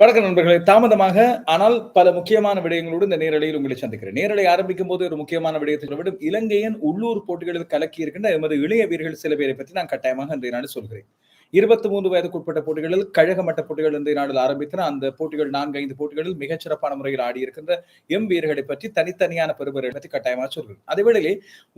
வணக்கம் நண்பர்களே. தாமதமாக ஆனால் பல முக்கியமான விடயங்களோடு இந்த நேரலையில் உங்களை சந்திக்கிறேன். நேரலை ஆரம்பிக்கும் போது ஒரு முக்கியமான விடயத்தை விட இலங்கையின் உள்ளூர் போட்டிகளில் கலக்கி இருக்கின்ற எமது இளைய வீரர்கள் சில பேரை பற்றி நான் கட்டாயமாக இன்றைய நாடு சொல்கிறேன். இருபத்தி மூன்று வயதுக்குட்பட்ட போட்டிகளில் கழக மட்ட போட்டிகள் இன்றைய நாளில் ஆரம்பித்தன. அந்த போட்டிகள் நான்கு ஐந்து போட்டிகளில் மிகச் சிறப்பான முறையில் ஆடியிருக்கின்ற எம் வீரர்களை பற்றி தனித்தனியான பெருமரை பற்றி கட்டாயமாக சொல்கிறேன். அதேவேளையிலே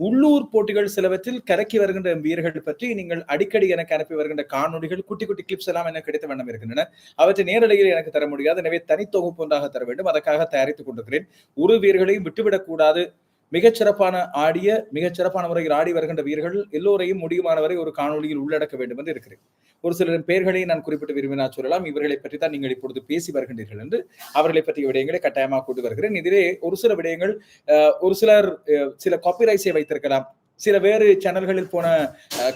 உள்ளூர் போட்டிகள் சிலவற்றில் கலக்கி வருகின்ற எம் வீரர்கள் பற்றி நீங்கள் அடிக்கடி எனக்கு அனுப்பி வருகின்ற காணொலிகள் குட்டி குட்டி கிளிப்ஸ் எல்லாம் எனக்கு கிடைத்த வண்ணம் இருக்கின்றன. அவற்றை நேரடியில் எனக்கு தர முடியாது. எனவே தனித்தொகுப்பு ஒன்றாக தர வேண்டும். அதற்காக தயாரித்துக் கொண்டிருக்கிறேன். ஒரு வீரர்களையும் விட்டுவிடக்கூடாது மிகச்சிறப்பான ஆடிய மிகச்சிறப்பான முறையில் ஆடி வருகின்ற வீரர்கள் எல்லோரையும் முடியுமானவரை ஒரு காணொலியில் உள்ளடக்க வேண்டும் என்று இருக்கிறேன். ஒரு சிலரின் பெயர்களை நான் குறிப்பிட்டு விரும்பினால் சொல்லலாம். இவர்களை பற்றி தான் நீங்கள் இப்பொழுது பேசி வருகின்றீர்கள் என்று அவர்களை பற்றிய விடயங்களை கட்டாயமாக கொண்டு வருகிறேன். இதிலே ஒரு சில விடயங்கள் ஒரு சிலர் சில காப்பிரைட்ஸை வைத்திருக்கலாம். சில வேறு சேனல்களில் போன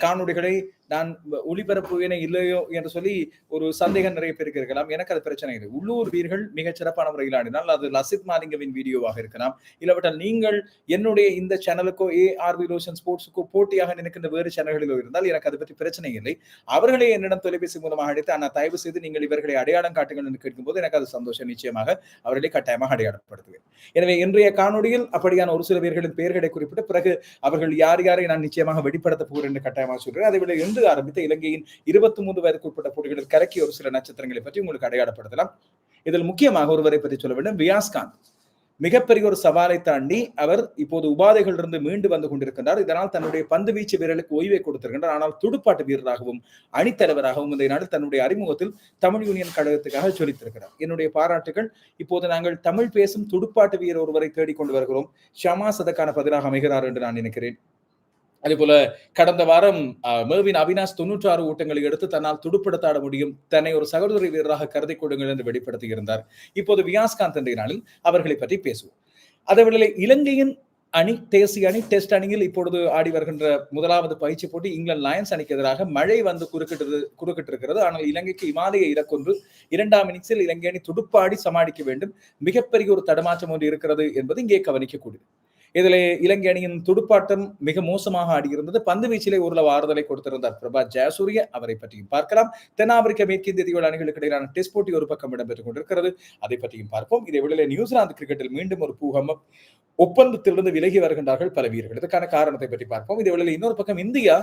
காணொலிகளை நான் ஒளிபரப்புவேனே இல்லையோ என்று சொல்லி ஒரு சந்தேகம் நிறைய பேருக்கு இருக்கலாம். எனக்கு அது பிரச்சனை இல்லை. உள்ளூர் வீரர்கள் மிகச் சிறப்பான முறையில் ஆடினால் அது லசித் மாலிங்கவின் வீடியோவாக இருக்கலாம். இல்லாவிட்டால் நீங்கள் என்னுடைய இந்த சேனலுக்கோ ஏ ஆர் வி ரோஷன் ஸ்போர்ட்ஸுக்கோ போட்டியாக நினைக்கின்ற வேறு சேனல்களிலோ இருந்தால் எனக்கு அதை பற்றி பிரச்சனை இல்லை. அவர்களே என்னிடம் தொலைபேசி மூலமாக அழைத்து ஆனால் தயவு செய்து நீங்கள் இவர்களை அடையாளம் காட்டுங்கள் என்று கேட்கும்போது எனக்கு அது சந்தோஷம். நிச்சயமாக அவர்களை கட்டாயமாக அடையாளப்படுத்துவேன். எனவே இன்றைய காணொலியில் அப்படியான ஒரு சில வீரர்களின் பெயர்களை குறிப்பிட்டு பிறகு அவர்கள் யார் யாரை நான் நிச்சயமாக வெளிப்படுத்த போகிறேன் என்று கட்டாயமாக சொல்கிறேன். அதை விட இன்று ஆரம்பித்த இலங்கையின் இருபத்தி மூன்று வயதுக்கு உட்பட்ட போட்டிகளில் கரக்கி ஒரு சில நட்சத்திரங்களை பற்றி உங்களுக்கு அடையாளப்படுத்தலாம். இதில் முக்கியமாக ஒருவரை பற்றி சொல்ல வேண்டும். வியாஸ்காந்த் மிகப்பெரிய ஒரு சவாலை தாண்டி அவர் இப்போது உபாதைகளிலிருந்து மீண்டு வந்து கொண்டிருக்கின்றார். இதனால் தன்னுடைய பந்து வீச்சு வீரர்களுக்கு ஓய்வை கொடுத்திருக்கின்றார். ஆனால் துடுப்பாட்டு வீரராகவும் அணித்தலைவராகவும் இந்த நாடு தன்னுடைய அறிமுகத்தில் தமிழ் யூனியன் கழகத்துக்காக சொல்லித்திருக்கிறார் என்னுடைய பாராட்டுகள். இப்போது நாங்கள் தமிழ் பேசும் துடுப்பாட்டு வீரர் ஒருவரை தேடிக்கொண்டு வருகிறோம். ஷமாஸ் அதற்கான பதிலாக அமைகிறார் என்று நான் நினைக்கிறேன். அதே போல கடந்த வாரம் மேவின் அவினாஷ் தொன்னூற்றி ஆறு ஓட்டங்களை எடுத்து தன்னால் துடுப்படுத்தாட முடியும். தன்னை ஒரு சகோதரி வீரராக கருதி கொடுங்கள் என்று வெளிப்படுத்தியிருந்தார். இப்போது வியாஸ்காந்த் என்ற நாளில் அவர்களை பற்றி பேசுவோம். அதேவேளை இலங்கையின் அணி தேசிய அணி டெஸ்ட் அணியில் இப்பொழுது ஆடி வருகின்ற முதலாவது பயிற்சி போட்டி இங்கிலாந்து லயன்ஸ் அணிக்கு எதிராக மழை வந்து குறுக்கிட்டு குறுக்கிட்டு இருக்கிறது ஆனால் இலங்கைக்கு இமாலய இலக்கொன்று இரண்டாம் இன்னிங்ஸில் இலங்கை அணி துடுப்பாடி சமாளிக்க வேண்டும். மிகப்பெரிய ஒரு தடுமாற்றம் ஒன்று இருக்கிறது என்பது இங்கே கவனிக்கக்கூடியது. இதில் இலங்கை அணியின் துடுப்பாட்டம் மிக மோசமாக ஆடியிருந்தது. பந்து வீச்சிலே ஓரளவு ஆறுதலை கொடுத்திருந்தார் பிரபா ஜெயசூரிய. அவரை பற்றியும் பார்க்கலாம். தென்னாப்பிரிக்க மேற்கிந்திய தீவு அணிகளுக்கு இடையிலான டெஸ்ட் போட்டி ஒரு பக்கம் இடம்பெற்றுக் கொண்டிருக்கிறது. அதை பற்றியும் பார்ப்போம். இதை விட நியூசிலாந்து கிரிக்கெட்டில் மீண்டும் ஒரு பூகம்பம் ஒப்பந்தத்திலிருந்து விலகி வருகின்றார்கள் பல வீரர்கள். இதற்கான காரணத்தை பற்றி பார்ப்போம். இதை விட இன்னொரு பக்கம் இந்தியா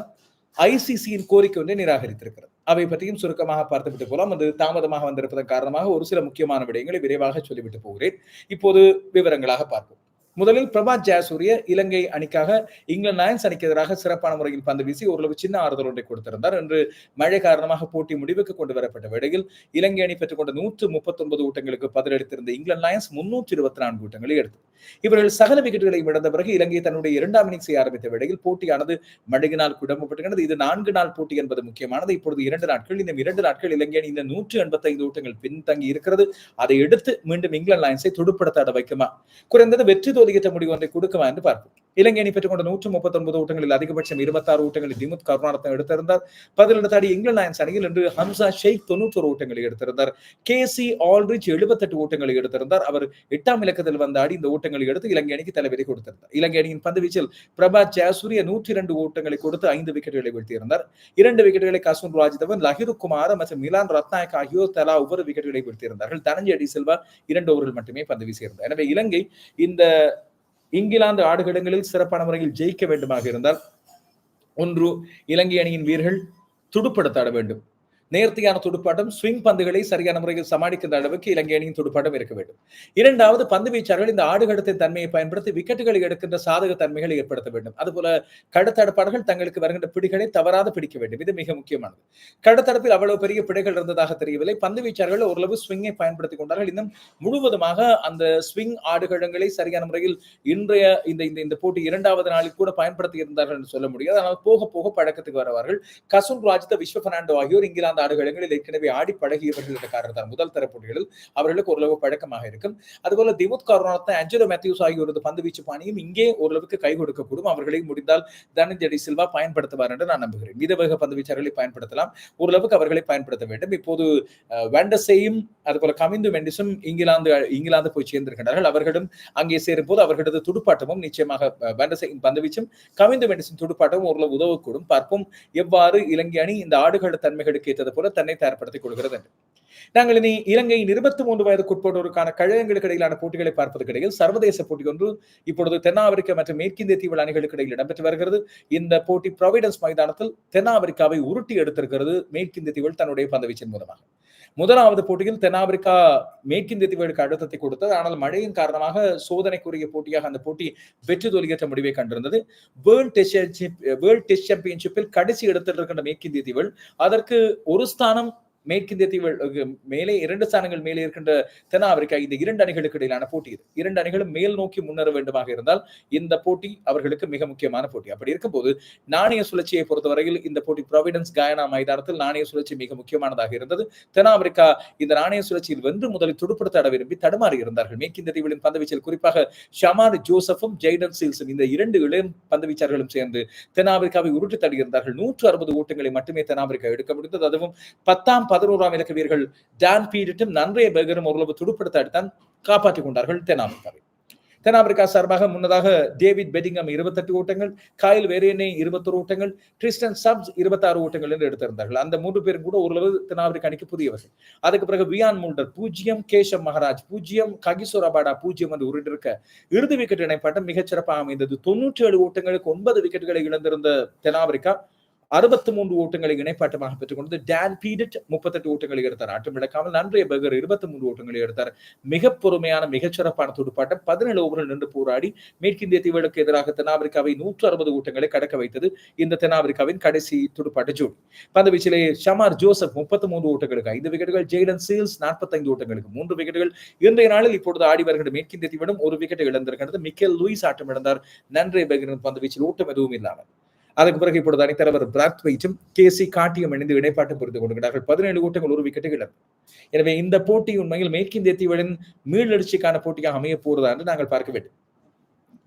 ஐசிசியின் கோரிக்கை ஒன்றை நிராகரித்திருக்கிறது. அவை பற்றியும் சுருக்கமாக பார்த்துவிட்டு போலாம். அது தாமதமாக வந்திருப்பதன் காரணமாக ஒரு சில முக்கியமான விடயங்களை விரைவாக சொல்லிவிட்டு போகிறேன். இப்போது விவரங்களாக பார்ப்போம். முதலில் பிரபாத் ஜெயசூரிய இலங்கை அணிக்காக இங்கிலாந்து லயன்ஸ் அணிக்கு எதிராக சிறப்பான முறையில் பந்து வீசி ஓரளவு சின்ன ஆறுதல் ஒன்றை கொடுத்திருந்தார். என்று மழை காரணமாக போட்டி முடிவுக்கு கொண்டு வரப்பட்ட வேளையில் இலங்கை அணி பெற்றுக்கொண்ட நூற்று முப்பத்தி ஒன்பது ஊட்டங்களுக்கு பதிலளித்திருந்த இங்கிலாந்து லயன்ஸ் முன்னூற்றி இருபத்தி நான்கு ஊட்டங்களை எடுத்து இவர்கள் சகல விக்கெட்டுகளை இழந்த பிறகு இலங்கை தன்னுடைய இரண்டாம் இன்னிங்ஸை ஆரம்பித்த வேளையில் போட்டியானது மழையினால் குடம்பப்பட்டுகிறது இது நான்கு நாள் போட்டி என்பது முக்கியமானது. இப்பொழுது இரண்டு நாட்கள் இந்த இரண்டு நாட்கள் இலங்கை அணி இந்த நூற்று எண்பத்தைந்து ஓட்டங்கள் பின்தங்கி இருக்கிறது. அதை எடுத்து மீண்டும் இங்கிலாந்து லயன்ஸை துடுப்படுத்தாட வைக்குமா? குறைந்தது வெற்றி தோல்வியற்ற முடிவு ஒன்றை கொடுக்குமா என்று பார்ப்போம். இலங்கை அணி பெற்றுக் கொண்ட நூற்று முப்பத்தி ஒன்பது ஓட்டங்களில் அதிகபட்சம் இருபத்தாறு ஓட்டங்களில் திமுத் கருணாரத்னம் எடுத்திருந்தார். பதினெட்டு தாடி இங்கிலாந்து லயன்ஸ் அணியில் இன்று ஹம்சா ஷேக் தொண்ணூற்றொரு ஓட்டங்களை எடுத்திருந்தார். கே சி ஆல்ரிச் எழுபத்தெட்டு ஓட்டங்களை எடுத்திருந்தார். அவர் எட்டாம் இலக்கத்தில் வந்த ஆடி இந்த ஊட்டங்களை எடுத்து இலங்கை அணிக்கு தலைவரை கொடுத்திருந்தார். இலங்கை அணியின் பந்து வீச்சில் பிரபா ஜெயசூரிய நூற்றி இரண்டு ஓட்டங்களை கொடுத்து ஐந்து விக்கெட்டுகளை வீழ்த்தியிருந்தார். இரண்டு விக்கெட்டுகளை கசுன் ராஜ்தவன் லஹிரு குமார் மற்றும் மிலான் ரத்நாயக் ஆகியோர் தலா ஒவ்வொரு விக்கெட்டுகளை வீழ்த்தியிருந்தார்கள். தனஞ்சய் அடி செல்வா இரண்டு ஓவரில் மட்டுமே பந்து வீசியிருந்தார். எனவே இலங்கை இந்த இங்கிலாந்து ஆடுகளங்களில் சிறப்பான முறையில் ஜெயிக்க வேண்டுமாக இருந்தால் ஒன்று இலங்கை அணியின் வீரர்கள் துடுப்படுத்தாட வேண்டும். நேர்த்தியான துடுப்பாட்டம் ஸ்விங் பந்துகளை சரியான முறையில் சமாளிக்கின்ற அளவுக்கு இலங்கை அணியின் துடுப்பாட்டம் இருக்க வேண்டும். இரண்டாவது பந்து வீச்சாளர்கள் இந்த ஆடுகடத்தின் தன்மையை பயன்படுத்தி விக்கெட்டுகளை எடுக்கின்ற சாதக தன்மைகளை ஏற்படுத்த வேண்டும். அதுபோல கடத்தடுப்பாளர்கள் தங்களுக்கு வருகின்ற பிடிகளை தவறாது பிடிக்க வேண்டும். இது மிக முக்கியமானது. கடத்தடுப்பில் அவ்வளவு பெரிய பிழைகள் இருந்ததாக தெரியவில்லை. பந்து வீச்சாளர்கள் ஓரளவு ஸ்விங்கை பயன்படுத்தி கொண்டார்கள். இன்னும் முழுவதுமாக அந்த ஸ்விங் ஆடுகளங்களை சரியான முறையில் இன்றைய இந்த இந்த இந்த போட்டி இரண்டாவது நாளில் கூட பயன்படுத்தி இருந்தார்கள் என்று சொல்ல முடியாது. ஆனால் போக போக பழக்கத்துக்கு வருவார்கள். கசுன் ராஜித விஸ்வ பெர்னாண்டோ ஆகியோர் இங்கிலாந்து அந்த ஏற்கனவே ஆடி பழகியவர்கள் என்ற காரணத்தால் முதல் தர போட்டிகளில் அவர்களுக்கு ஓரளவு பழக்கமாக இருக்கும். அதுபோல திமுத் காரணத்தை அஞ்சலோ மேத்யூஸ் ஆகியோரது பந்து வீச்சு பாணியும் இங்கே ஓரளவுக்கு கை கொடுக்கக்கூடும். அவர்களை முடிந்தால் தனஞ்சடி சில்வா பயன்படுத்துவார் என்று நான் நம்புகிறேன். மிதவேக பந்து வீச்சாளர்களை பயன்படுத்தலாம். ஓரளவுக்கு அவர்களை பயன்படுத்த வேண்டும். இப்போது வெண்டஸையும் அதுபோல கமிந்து மெண்டிஸும் இங்கிலாந்து இங்கிலாந்து போய் சேர்ந்திருக்கின்றார்கள். அவர்களும் அங்கே சேரும் போது அவர்களது துடுப்பாட்டமும் நிச்சயமாக வெண்டஸையும் பந்து வீச்சும் கமிந்து துடுப்பாட்டமும் ஓரளவு உதவக்கூடும். பார்ப்போம். எவ்வாறு இலங்கை அணி இந்த ஆடுகள தன்மைகளுக்கு ஏற்றது போல தன்னை தயார்படுத்திக் கொள்கிறது என்று. நாங்கள் இனி இலங்கையின் இருபத்தி மூன்று வயதுக்குட்பட்டோருக்கான கழகங்களுக்கு இடையிலான போட்டிகளை பார்ப்பதற்கு இடையில் சர்வதேச போட்டி ஒன்று இப்பொழுது தென்னாப்பிரிக்கா மற்றும் மேற்கிந்திய தீவு அணிகளுக்கு இடையில் இடம்பெற்று வருகிறது. இந்த போட்டி ப்ரொவிடன்ஸ் மைதானத்தில் தென்னாப்பிரிக்காவை உருட்டி எடுத்திருக்கிறது. மேற்கிந்திய தீவில் தன்னுடைய பந்துவீச்சின் மூலமாக. முதலாவது போட்டியில் தென்னாப்பிரிக்கா மேற்கிந்திய தீவுகளுக்கு அழுத்தத்தை கொடுத்தது. ஆனால் மழையின் காரணமாக சோதனைக்குரிய போட்டியாக அந்த போட்டி வெற்றி தோல்வியற்ற முடிவை கண்டிருந்தது. World test championship world test சாம்பியன்ஷிப்பில் கடைசி இடத்தில் இருக்கின்ற மேற்கிந்திய தீவுகள் அதற்கு ஒரு ஸ்தானம் மேற்கிந்திய தீவு மேலே இரண்டு ஸ்தானங்கள் மேலே இருக்கின்ற தென்னாப்பிரிக்கா இந்த இரண்டு அணிகளுக்கு இடையிலான போட்டி இது. இரண்டு அணிகளும் மேல் நோக்கி முன்னேற வேண்டுமாக இருந்தால் இந்த போட்டி அவர்களுக்கு மிக முக்கியமான போட்டி. அப்படி இருக்கும்போது நாணய சுழற்சியை பொறுத்தவரையில் இந்த போட்டி ப்ரொவிடன்ஸ் காயனா மைதானத்தில் நாணய சுழற்சி மிக முக்கியமானதாக இருந்தது. தென்னாப்பிரிக்கா இந்த நாணய சுழற்சியில் வென்று முதலில் துடுப்படுத்த விரும்பி தடுமாறி இருந்தார்கள். மேற்கிந்திய தீவுகளின் பந்துவீச்சில் குறிப்பாக ஷமார் ஜோசப்பும் ஜெய்டன் சீல்ஸும் இந்த இரண்டு இளைஞர் பந்துவீச்சார்களும் சேர்ந்து தென்னாப்பிரிக்காவை உருட்டு தடுகிறார்கள் நூற்று அறுபது ஓட்டங்களை மட்டுமே தென்னாப்பிரிக்கா எடுக்க முடிந்தது. அதுவும் பத்தாம் பதினோராம் இலக்க வீரர்கள் டான் பீரிட்டும் நன்றைய பெர்கரும் ஓரளவு துடுப்படுத்த அடித்தான் காப்பாற்றிக் கொண்டார்கள் தென்னாப்பிரிக்காவை தென்னாப்பிரிக்கா சார்பாக முன்னதாக டேவிட் பெட்டிங்கம் இருபத்தெட்டு ஓட்டங்கள் காயில் வேரியனே இருபத்தொரு ஓட்டங்கள் கிறிஸ்டன் சப்ஸ் இருபத்தாறு ஓட்டங்கள் என்று எடுத்திருந்தார்கள். அந்த மூன்று பேரும் கூட ஓரளவு தென்னாப்பிரிக்கா அணிக்கு புதியவர்கள். அதுக்கு பிறகு வியான் மூல்டர் பூஜ்ஜியம் கேஷம் மகராஜ் பூஜ்ஜியம் ககிசோர் அபாடா பூஜ்ஜியம் என்று உருண்டிருக்க இறுதி விக்கெட் இணைப்பாட்டம் மிகச்சிறப்பாக அமைந்தது. தொன்னூற்றி ஏழு ஓட்டங்களுக்கு ஒன்பது விக்கெட்டுகளை இழந்திருந்த தென்னாப்பிரிக்கா அறுபத்தி மூன்று ஓட்டங்களை இணைப்பாட்டமாக பெற்றுக் கொண்டது டேன் பீடட் முப்பத்தெட்டு ஓட்டங்களை எடுத்தார். ஆட்டம் இழக்காமல் நன்றைய பகர் இருபத்தி மூன்று ஓட்டங்களை எடுத்தார். மிக பொறுமையான மிகச்சிறப்பான துடுப்பாட்டம். பதினேழு ஓவர்கள் நின்று போராடி மேற்கிந்திய தீவுகளுக்கு எதிராக தென்னாப்பிரிக்காவை நூற்று அறுபது ஓட்டங்களை கடக்க வைத்தது இந்த தென்னாப்பிரிக்காவின் கடைசி துடுப்பாட்ட ஜோடி. பந்து வீச்சிலே ஷமார் ஜோசப் முப்பத்தி மூன்று ஓட்டங்களுக்கு ஐந்து விக்கெட்டுகள் ஜெய்டன் சீல்ஸ் நாற்பத்தைந்து ஓட்டங்களுக்கு மூன்று விக்கெட்டுகள். இன்றைய நாளில் இப்பொழுது ஆடி வருகின்ற மேற்கிந்திய தீவிடம் ஒரு விக்கெட்டை இழந்திருக்கிறது மிக்கேல் லூயிஸ் ஆட்டம் இழந்தார் நன்றைய பெகரின் பந்து வீச்சில் ஓட்டம் எதுவும் இல்லாமல். அதுக்கு பிறகு இப்பொழுது அணித்தலைவர் பிராத் வைச்சும் கே சி காட்டியம் இணைந்து இடைப்பாட்டு புரிந்து கொண்டிருக்கிறார்கள் பதினேழு கூட்டங்கள் ஒரு விக்கெட்டு இழப்பு. எனவே இந்த போட்டி உண்மையில் மேற்கிந்திய தீவுகளின் மீளெழுச்சிக்கான போட்டியாக அமைய போகிறதா என்று நாங்கள் பார்க்க வேண்டும்.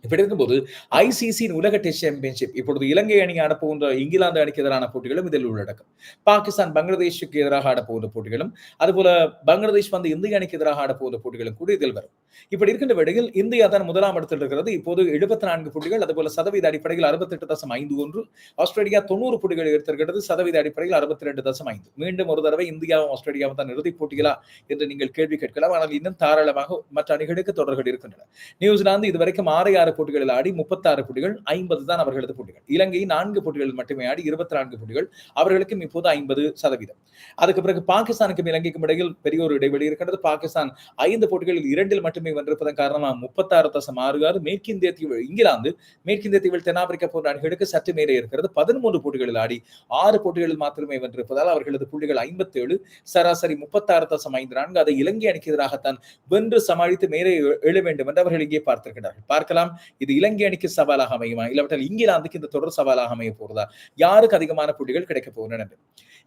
இப்படி இருக்கும்போது ஐசிசியின் உலக டெஸ்ட் சாம்பியன்ஷிப் இப்பொழுது இலங்கை அணி ஆடப்போகின்ற இங்கிலாந்து அணிக்கு எதிரான போட்டிகளும் இதில் உள்ளடக்கம். பாகிஸ்தான் பங்களாதேஷுக்கு எதிராக ஆடப்போகின்ற போட்டிகளும் அதுபோல பங்களாதேஷ் வந்து இந்திய அணிக்கு எதிராக ஆடப்போகின்ற போட்டிகளும் கூட இதில் வரும். இப்படி இருக்கின்ற வேளையில் இந்தியா தான் முதலாம் இடத்தில் இருக்கிறது. இப்போது எழுபத்தி நான்கு புள்ளிகள் அதுபோல சதவீத அடிப்படையில் அறுபத்தி எட்டு தசம் ஐந்து ஒன்று ஆஸ்திரேலியா தொண்ணூறு புள்ளிகள் எடுத்திருக்கிறது. சதவீத அடிப்படையில் அறுபத்தி ரெண்டு தசம் ஐந்து. மீண்டும் ஒரு தடவை இந்தியாவும் ஆஸ்திரேலியாவும் தான் இறுதிப் போட்டிகளா என்று நீங்கள் கேள்வி கேட்கலாம். ஆனால் இன்னும் தாராளமாக மற்ற அணிகளுக்கு தொடர்கள் இருக்கின்றன. நியூசிலாந்து இதுவரைக்கும் ஆறு ஆறு போட்டிகளில் ஆடி முப்பத்தாறு போட்டிகள் ஐம்பது தான் அவர்களது போட்டிகள் இலங்கை நான்கு போட்டிகளில் மட்டுமே ஆடி இருபத்தி நான்கு போட்டிகள் அவர்களுக்கும் இப்போது ஐம்பது சதவீதம் அதுக்கு பிறகு பாகிஸ்தானுக்கும் இலங்கைக்கும் இடையில் பெரிய ஒரு இடைவெளி இருக்கிறது பாகிஸ்தான் ஐந்து போட்டிகளில் இரண்டில் மட்டுமே வென்றிருப்பதன் காரணமாக முப்பத்தாறு தசம் ஆறு ஆறு மேற்கிந்திய தீவு இங்கிலாந்து மேற்கிந்திய தீவில் தென்னாப்பிரிக்கா போன்ற அணிகளுக்கு சற்று மேலே இருக்கிறது பதிமூன்று போட்டிகளில் ஆடி ஆறு போட்டிகளில் மாத்திரமே வென்றிருப்பதால் அவர்களது புள்ளிகள் ஐம்பத்தி ஏழு சராசரி முப்பத்தாறு தசம் ஐந்து நான்கு அதை இலங்கை அணிக்கு எதிராகத்தான் வென்று சமாளித்து மேலே எழ வேண்டும் என்று அவர்கள் இங்கே பார்த்திருக்கிறார்கள் பார்க்கலாம் இது இலங்கை அணிக்கு சவாலாக அமையுமா? இல்லாவிட்டால் இங்கிலாந்துக்கு இந்த தொடர் சவாலாக அமைய போறதா? யாருக்கு அதிகமான புள்ளிகள் கிடைக்க போகின்றன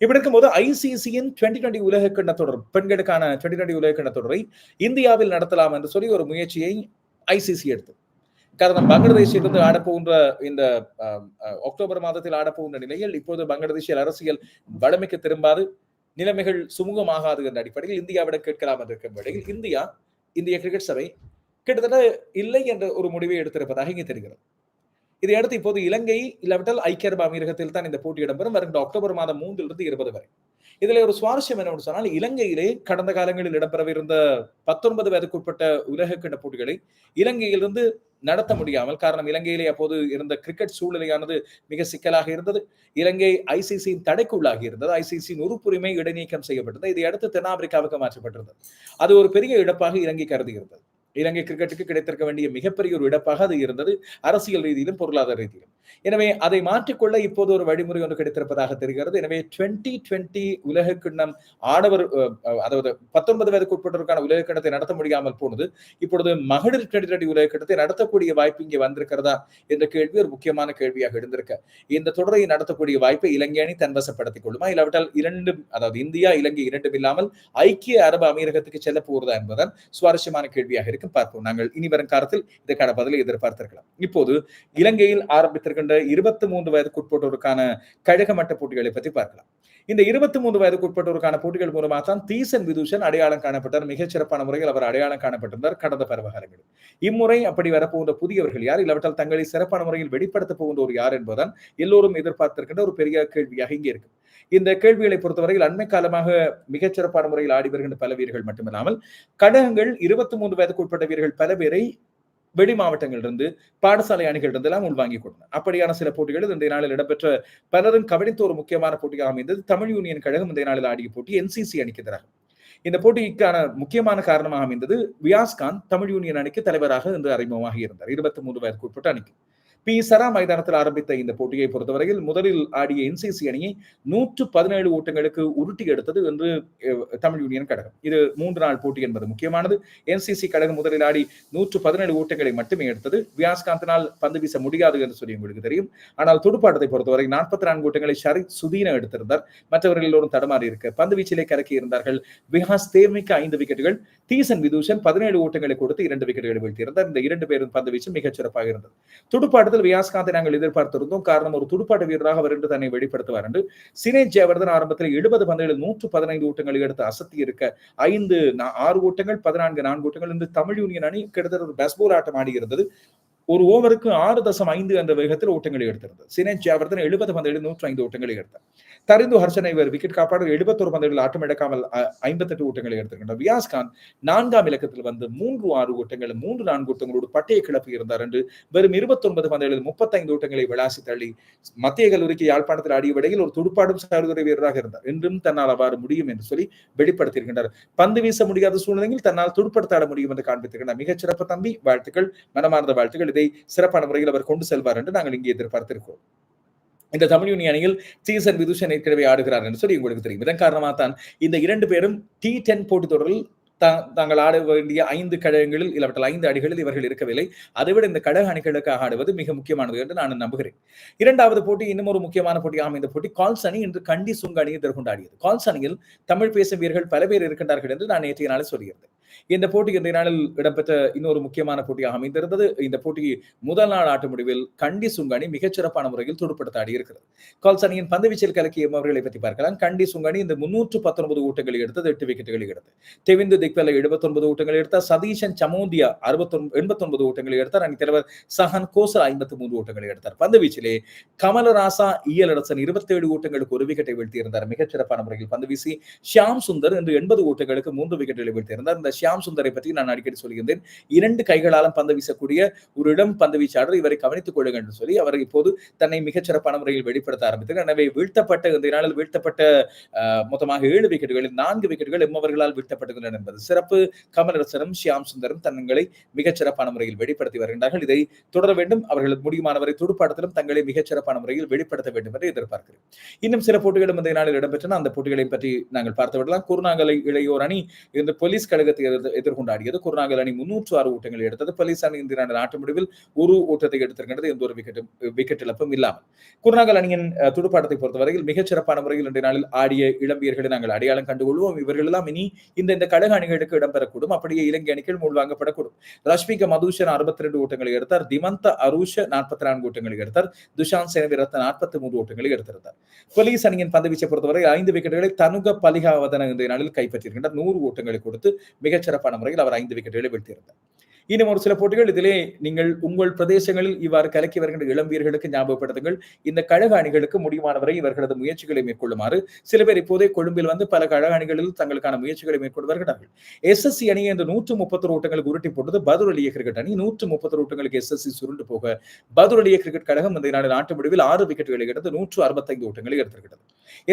இப்படி இருக்கும்போது ஐசிசியின் டுவெண்டி டுவெண்டி உலக கிண்ண தொடர் பெண்களுக்கான டுவெண்டி டுவெண்டி உலக கிண்ண தொடரை இந்தியாவில் நடத்தலாம் என்று சொல்லி ஒரு முயற்சியை ஐசிசி எடுத்து. காரணம் பங்களாதேஷிலிருந்து ஆடப்போகின்ற இந்த அக்டோபர் மாதத்தில் ஆடப்போகின்ற நிலையில் இப்போது பங்களாதேஷில் அரசியல் வளமைக்கு திரும்பாது நிலைமைகள் சுமூகமாகாது என்ற அடிப்படையில் இந்தியாவிடம் கேட்கலாம் என்ற வேளையில் இந்தியா இந்திய கிரிக்கெட் சபை கிட்டத்தட்ட இல்லை என்ற ஒரு முடிவை எடுத்திருப்பதாக இங்கே தெரிகிறது. இதையடுத்து இப்போது இலங்கை இல்லாவிட்டால் ஐக்கிய அரபு அமீரகத்தில் தான் இந்த போட்டி இடம்பெறும். வருகின்ற அக்டோபர் மாதம் மூன்றிலிருந்து இருபது வரை. இதுல ஒரு சுவாரஸ்யம் என்னன்னு சொன்னால் இலங்கையிலே கடந்த காலங்களில் இடம்பெறவிருந்த பத்தொன்பது வயதுக்குட்பட்ட உலக கிண்ண போட்டிகளை இலங்கையிலிருந்து நடத்த முடியாமல் காரணம் இலங்கையிலே அப்போது இருந்த கிரிக்கெட் சூழ்நிலையானது மிக சிக்கலாக இருந்தது. இலங்கை ஐசிசியின் தடைக்குள்ளாகி இருந்தது. ஐசிசியின் உறுப்புரிமை இடைநீக்கம் செய்யப்பட்டது. இதை அடுத்து தென்னாப்பிரிக்காவுக்கு மாற்றப்பட்டிருந்தது. அது ஒரு பெரிய இழப்பாக இலங்கை கருதுகிறது இலங்கை கிரிக்கெட்டுக்கு கிடைத்திருக்க வேண்டிய மிகப்பெரிய ஒரு இடப்பாக அது இருந்தது அரசியல் ரீதியிலும் பொருளாதார ரீதியிலும். எனவே அதை மாற்றிக்கொள்ள இப்போது ஒரு வழிமுறை ஒன்று கிடைத்திருப்பதாக தெரிகிறது. எனவே டுவெண்ட்டி டுவெண்ட்டி உலக கிண்ணம் ஆடவர் அதாவது பத்தொன்பது வயதுக்கு உட்பட்டோருக்கான உலக கிண்ணத்தை நடத்த முடியாமல் போனது இப்பொழுது மகளிர் டுவெண்டி டுவெண்டி உலக கிண்ணத்தை நடத்தக்கூடிய வாய்ப்பு இங்கே வந்திருக்கிறதா என்ற கேள்வி ஒரு முக்கியமான கேள்வியாக இருந்திருக்க இந்த தொடரை நடத்தக்கூடிய வாய்ப்பை இலங்கை அணி தன்வசப்படுத்திக் கொள்ளுமா? இல்லாவிட்டால் இரண்டும் அதாவது இந்தியா இலங்கை இரண்டும் இல்லாமல் ஐக்கிய அரபு அமீரகத்துக்கு செல்ல போகிறதா என்பதுதான் சுவாரஸ்யமான கேள்வியாக இருக்கு பார்ப்போம். நாங்கள் இனி வரும் காலத்தில் இதற்கான பதிலை எதிர்பார்த்திருக்கலாம். இப்போது இலங்கையில் ஆரம்பித்திருக்கின்ற இருபத்தி மூன்று வயதுக்குட்பட்டோருக்கான கழக மட்ட போட்டிகளை பற்றி பார்க்கலாம். இந்த இருபத்தி மூன்று வயதுக்குட்பட்டோருக்கான போட்டிகள் மூலமாக தான் தீசன் விதூஷன் அடையாளம் காணப்பட்டார். மிகச் சிறப்பான முறையில் அவர் அடையாளம் காணப்பட்டிருந்தார் கடந்த பருவகாலங்களில். இம்முறை அப்படி வரப்போகின்ற புதியவர்கள் யார்? இல்லாவிட்டால் தங்களை சிறப்பான முறையில் வெளிப்படுத்த போகின்ற ஒரு யார் என்பதுதான் எல்லோரும் எதிர்பார்த்திருக்கின்ற ஒரு பெரிய கேள்வியாக இங்கே இருக்கு. இந்த கேள்விகளை பொறுத்தவரையில் அண்மை காலமாக மிகச்சிறப்பான முறையில் ஆடி வருகின்ற பல வீரர்கள் மட்டுமில்லாமல் கடகங்கள் இருபத்தி மூன்று வயதுக்கு உட்பட்ட வீரர்கள் பல பேரை வெளி மாவட்டங்களிலிருந்து பாடசாலை அணிகளிலிருந்து எல்லாம் உள்வாங்கி கொடுத்தனர் அப்படியான சில போட்டிகள் இன்றைய நாளில் இடம்பெற்ற பலரும் கவனித்த ஒரு முக்கியமான போட்டியாக அமைந்தது தமிழ் யூனியன் கழகம் இன்றைய நாளில் ஆடிய போட்டி என்சிசி அணிக்கு எதிராக. இந்த போட்டிக்கான முக்கியமான காரணமாக அமைந்தது வியாஸ்கான் தமிழ் யூனியன் அணிக்கு தலைவராக இன்று அறிமுகமாக இருந்தார் இருபத்தி மூன்று வயதுக்கு உட்பட்ட அணிக்கு. பி சரா மைதானத்தில் ஆரம்பித்த இந்த போட்டியை பொறுத்தவரையில் முதலில் ஆடிய என்சிசி அணியை நூற்று பதினேழு ஓட்டங்களுக்கு உருட்டி எடுத்தது என்று தமிழ் யூனியன் கழகம். இது மூன்று நாள் போட்டி என்பது முக்கியமானது. என்சிசி கழகம் முதலில் ஆடி நூற்று பதினேழு ஓட்டங்களை மட்டுமே எடுத்தது. வியாஸ்காந்தினால் பந்து வீச முடியாது என்று சொல்லி உங்களுக்கு தெரியும். ஆனால் துடுப்பாட்டத்தை பொறுத்தவரை நாற்பத்தி நான்கு ஓட்டங்களை ஷரி சுதீன எடுத்திருந்தார். மற்றவர்கள் எல்லோரும் தடமாறி இருக்க பந்து வீச்சிலே கலக்கி இருந்தார்கள் விஹாஸ் தேர்மிக்க ஐந்து விக்கெட்டுகள் தீசன் விதூஷன் பதினேழு ஓட்டங்களை கொடுத்து இரண்டு விக்கெட்டுகளை வீழ்த்தியிருந்தார். இந்த இரண்டு பேரும் பந்து வீச்சு மிகச் சிறப்பாக இருந்தது. துடுப்பாட்டத்தில் வியாஸ்காந்தை நாங்கள் எதிர்பார்த்திருந்தோம் காரணம் ஒரு துடுப்பாட்ட வீரராக அவர் என்று தன்னை வெளிப்படுத்துவார் என்று சினேஜ் ஜெயவர்தன் ஆரம்பத்தில் எழுபது பந்துகளில் நூற்று பதினைந்து ஓட்டங்களை எடுத்து அசத்தி இருக்க ஐந்து ஆறு ஓட்டங்கள் பதினான்கு நான்கு ஓட்டங்கள் என்று தமிழ் யூனியன் அணி கிட்டத்தட்ட ஒரு பேஸ்போல் ஆட்டம் ஆடி இருந்தது. ஒரு ஓவருக்கு ஆறு தசம் ஐந்து என்ற வேகத்தில் ஓட்டங்களை எடுத்திருந்தது. சினேஜ் ஜாவர்தன் எழுபது பந்துகளில் நூற்றி ஐந்து ஓட்டங்களை எடுத்தார். தரிந்து ஹர்ஷன் இவர் விக்கெட் காப்பாடு எழுபத்தொரு பந்துகளில் ஆட்டம் எடுக்காமல் ஐம்பத்தெட்டு ஓட்டங்களை எடுத்திருக்கின்றார். வியாஸ் கான் நான்காம் இலக்கத்தில் வந்து மூன்று ஆறு ஓட்டங்கள் மூன்று நான்கு ஓட்டங்களோடு பட்டையை கிளப்பி இருந்தார் என்று வெறும் இருபத்தொன்பது பந்துகளில் முப்பத்தைந்து ஓட்டங்களை விளாசி தள்ளி மத்திய கல்லூரிக்கு யாழ்ப்பாணத்தில் ஆடிய விடையில் ஒரு துடுப்பாடும் சாடுதுறை வீரராக இருந்தார். என்றும் தன்னால் அவ்வாறு முடியும் என்று சொல்லி வெளிப்படுத்தியிருக்கின்றார். பந்து வீச முடியாத சூழ்நிலையில் தன்னால் துடுப்படுத்தாட முடியும் என்று காண்பித்திருக்கிறார் மிகச்சிறப்பு தம்பி வாழ்த்துக்கள் மனமார்ந்த வாழ்த்துக்கள். இதை சிறப்பான முறையில் அவர் கொண்டு செல்வார் என்று நாங்கள் இங்கே எதிர்பார்த்திருக்கிறோம். இந்த தமிழ் யூனி அணியில் சீசன் விதுஷன் ஏற்கனவே ஆடுகிறார் என்று சொல்லி உங்களுக்கு தெரியும். இதன் காரணமாக தான் இந்த இரண்டு பேரும் டி டென் போட்டித் தொடரில் தாங்கள் ஆட வேண்டிய ஐந்து கழகங்களில் இல்லவற்றில் ஐந்து அணிகளில் இவர்கள் இருக்கவில்லை. அதைவிட இந்த கழக அணிகளுக்காக ஆடுவது மிக முக்கியமானது என்று நான் நம்புகிறேன். இரண்டாவது போட்டி இன்னும் ஒரு முக்கியமான போட்டியாக அமைந்த போட்டி கால்ஸ் அணி இன்று கண்டி சுங்க அணியை எதிர்கொண்டாடியது. கால்ஸ் அணியில் தமிழ் பேசும் வீரர்கள் பல பேர் இருக்கின்றார்கள் என்று நான் நேற்றைய நாளை சொல்லியிருந்தேன். இந்த போட்டி இன்றைய நாளில் இடம்பெற்ற இன்னொரு முக்கியமான போட்டியாக அமைந்திருந்தது. இந்த போட்டி முதல் நாள் ஆட்ட முடிவில் கண்டி சுங்கணி மிகச்சிறப்பான முறையில் துடுப்படுத்த இருக்கிறது. கால்ஸ் அணியின் பந்துவீச்சில் கலக்கிய அவர்களை பற்றி பார்க்கலாம். கண்டி சுங்கணி இந்த முன்னூற்று பத்தொன்பது ஓட்டங்களை எடுத்தது எட்டு விக்கெட்டுகளை எடுத்து தெவிந்து திக்வெல எழுபத்தொன்பது ஓட்டங்களை எடுத்தார் சதீஷன் சமோந்தியா அறுபத்தி எண்பத்தி ஒன்பது ஓட்டங்களை எடுத்தார். அணி தலைவர் சஹன் கோசல் ஐம்பத்தி மூன்று ஓட்டங்களை எடுத்தார் பந்துவீச்சிலே கமலராசா இயலரசன் இருபத்தி ஏழு ஓட்டங்களுக்கு ஒரு விக்கெட்டை வீழ்த்தியிருந்தார். மிகச்சிறப்பான முறையில் பந்து வீசி ஷியாம் சுந்தர் என்று எண்பது ஓட்டங்களுக்கு மூன்று விக்கெட்டுகளை வீழ்த்தியிருந்தார். இந்த ஷியாம் சுந்தரை பற்றி நான் அடிக்கடி சொல்லியிருந்தேன் இரண்டு கைகளாலும் பந்து வீசக்கூடிய ஒரு இடம் பந்து வீச்சாளர் இவரை கவனித்துக் கொள்ளுங்கள் என்று சொல்லி அவர் இப்போது தன்னை மிகச்சிறப்பான முறையில் வெளிப்படுத்த ஆரம்பித்தார். எனவே வீழ்த்தப்பட்ட இந்த நாளில் வீழ்த்தப்பட்ட மொத்தமாக ஏழு விக்கெட்டுகளில் நான்கு விக்கெட்டுகள் எம்மவர்களால் வீழ்த்தப்பட்டுள்ளன என்பது சிறப்பு. கமலரசனும் ஷியாம் சுந்தரும் தங்களை மிகச்சிறப்பான முறையில் வெளிப்படுத்தி வருகின்றார்கள். இதை தொடர வேண்டும். அவர்கள் முடியுமானவரை துடுப்பாட்டத்திலும் தங்களை மிகச்சிறப்பான முறையில் வெளிப்படுத்த வேண்டும் என்று எதிர்பார்க்கிறேன். இன்னும் சில போட்டிகளும் இந்த நாளில் இடம்பெற்றன. அந்த போட்டிகளை பற்றி நாங்கள் பார்த்து விடலாம். குருநாகலை இளையோர் அணி இந்த போலீஸ் கழகத்தை எதிர்கொண்டாடியது. குருநாகல் அணி முன்னூற்று ஆறு ஓட்டங்களை எடுத்தது. போலீஸ் அணி இந்த ஆட்ட முடிவில் ஒரு ஓட்டத்தை எடுத்திருக்கின்றது. எந்த ஒரு விக்கெட் விக்கெட் இழப்பும் இல்லாமல். குருநாகல் அணியின் துடுப்பாட்டத்தை பொறுத்தவரையில் மிகச்சிறப்பான முறையில் இன்றைய நாளில் ஆடிய இளம்பியர்களை நாங்கள் அடையாளம் கண்டுகொள்வோம். இவர்கள் எல்லாம் இனி இந்த இந்த கழக அணிகளுக்கு இடம்பெறக்கூடும். அப்படியே இலங்கை அணிகள் உள்வாங்கப்படக்கூடும் ரஷ்மிக மதுஷன் அறுபத்தி ரெண்டு ஓட்டங்களை எடுத்தார். திமந்த அருஷ நாற்பத்தி நான்கு ஓட்டங்களை எடுத்தார். துஷாந்த் சேனவிரத்த நாற்பத்தி மூன்று ஓட்டங்களை எடுத்திருந்தார். போலீஸ் அணியின் பந்துவீச்சை பொறுத்தவரை ஐந்து விக்கெட்டுகளை தனுக பலிகாவதன இன்றைய நாளில் கைப்பற்றியிருக்கின்றார். நூறு ஓட்டங்களை கொடுத்து மிக மிகச்சிறப்பான முறையில் அவர் ஐந்து விக்கெட்டுகளை வீழ்த்தியிருந்தார். இன்னும் ஒரு சில போட்டிகள் இதிலே நீங்கள் உங்கள் பிரதேசங்களில் இவ்வாறு கலக்கி வருகின்ற இளம் வீரர்களுக்கு ஞாபகப்படுத்துங்கள். இந்த கழக அணிகளுக்கு முடிவானவரை இவர்களது முயற்சிகளை மேற்கொள்ளுமாறு. சில பேர் இப்போதே கொழும்பில் வந்து பல கழக அணிகளில் தங்களுக்கான முயற்சிகளை மேற்கொண்டு வருகிறார்கள் எஸ் எஸ் சி அணி என்று நூற்று முப்பத்தொரு ஓட்டங்களுக்கு உருட்டி போட்டது பதுரலிய கிரிக்கெட் அணி. நூற்று முப்பத்தொரு ஓட்டங்களுக்கு எஸ் எஸ் சி சுருண்டு போக பதுரலிய கிரிக்கெட் கழகம் இந்த நாடு நாட்டு முடிவில் ஆறு விக்கெட்டுகளை எடுத்து நூற்று அறுபத்தைந்து ஓட்டங்களை எடுத்திருக்கிறது.